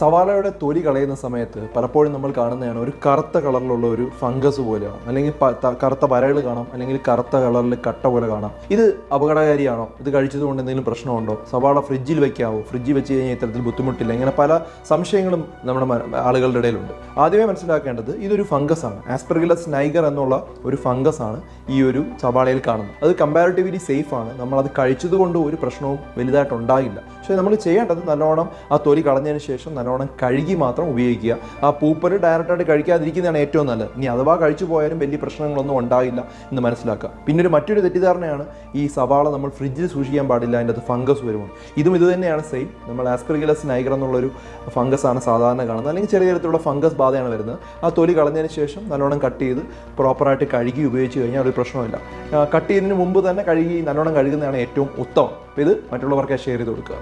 സവാളയുടെ തൊലി കളയുന്ന സമയത്ത് പലപ്പോഴും നമ്മൾ കാണുന്നതാണ് ഒരു കറുത്ത കളറിലുള്ള ഒരു ഫംഗസ് പോലെയാണ് അല്ലെങ്കിൽ കറുത്ത വരകൾ കാണാം അല്ലെങ്കിൽ കറുത്ത കളറിൽ കട്ട പോലെ കാണാം. ഇത് അപകടകാരിയാണോ? ഇത് കഴിച്ചതുകൊണ്ട് എന്തെങ്കിലും പ്രശ്നമുണ്ടോ? സവാള ഫ്രിഡ്ജിൽ വെക്കാവോ? ഫ്രിഡ്ജിൽ വെച്ച് കഴിഞ്ഞാൽ ഇത്തരത്തിൽ ബുദ്ധിമുട്ടില്ല. ഇങ്ങനെ പല സംശയങ്ങളും നമ്മുടെ ആളുകളുടെ ഇടയിലുണ്ട്. ആദ്യമേ മനസ്സിലാക്കേണ്ടത് ഇതൊരു ഫംഗസ് ആണ്. ആസ്പെർഗിലസ് നൈഗർ എന്നുള്ള ഒരു ഫംഗസ് ആണ് ഈ ഒരു സവാളയിൽ കാണുന്നത്. അത് കമ്പാരിറ്റീവ്ലി സേഫ് ആണ്. നമ്മളത് കഴിച്ചത് കൊണ്ട് ഒരു പ്രശ്നവും വലുതായിട്ട് ഉണ്ടാകില്ല. പക്ഷേ നമ്മൾ ചെയ്യേണ്ടത് നല്ലോണം ആ തൊലി കളഞ്ഞതിന് ശേഷം നല്ലോണം കഴുകി മാത്രം ഉപയോഗിക്കുക. ആ പൂപ്പൽ ഡയറക്റ്റായിട്ട് കഴിക്കാതിരിക്കുന്നതാണ് ഏറ്റവും നല്ലത്. ഇനി അഥവാ കഴിച്ചു പോയാലും വലിയ പ്രശ്നങ്ങളൊന്നും ഉണ്ടാകില്ല എന്ന് മനസ്സിലാക്കുക. പിന്നെ ഒരു മറ്റൊരു തെറ്റിദ്ധാരണയാണ് ഈ സവാള നമ്മൾ ഫ്രിഡ്ജിൽ സൂക്ഷിക്കാൻ പാടില്ല അതിന്റെ അത് ഫംഗസ് വരുമോ ഇതും ഇതുതന്നെയാണ് സെയിം നമ്മൾ ആസ്പെർഗിലസ് നൈഗർ എന്നുള്ളൊരു ഫംഗസ് ആണ് സാധാരണ കാണുന്നത്. അല്ലെങ്കിൽ ചെറിയ തരത്തിലുള്ള ഫംഗസ് ബാധയാണ് വരുന്നത്. ആ തൊലി കളഞ്ഞതിന് ശേഷം നല്ലോണം കട്ട് ചെയ്ത് പ്രോപ്പറായിട്ട് കഴുകി ഉപയോഗിച്ച് കഴിഞ്ഞാൽ ഒരു പ്രശ്നമില്ല കട്ട് ചെയ്യുന്നതിന് മുമ്പ് തന്നെ കഴുകി നല്ലോണം കഴുകുന്നതാണ് ഏറ്റവും ഉത്തമം. അപ്പോൾ ഇത് മറ്റുള്ളവർക്ക് ഷെയർ ചെയ്ത് കൊടുക്കുക.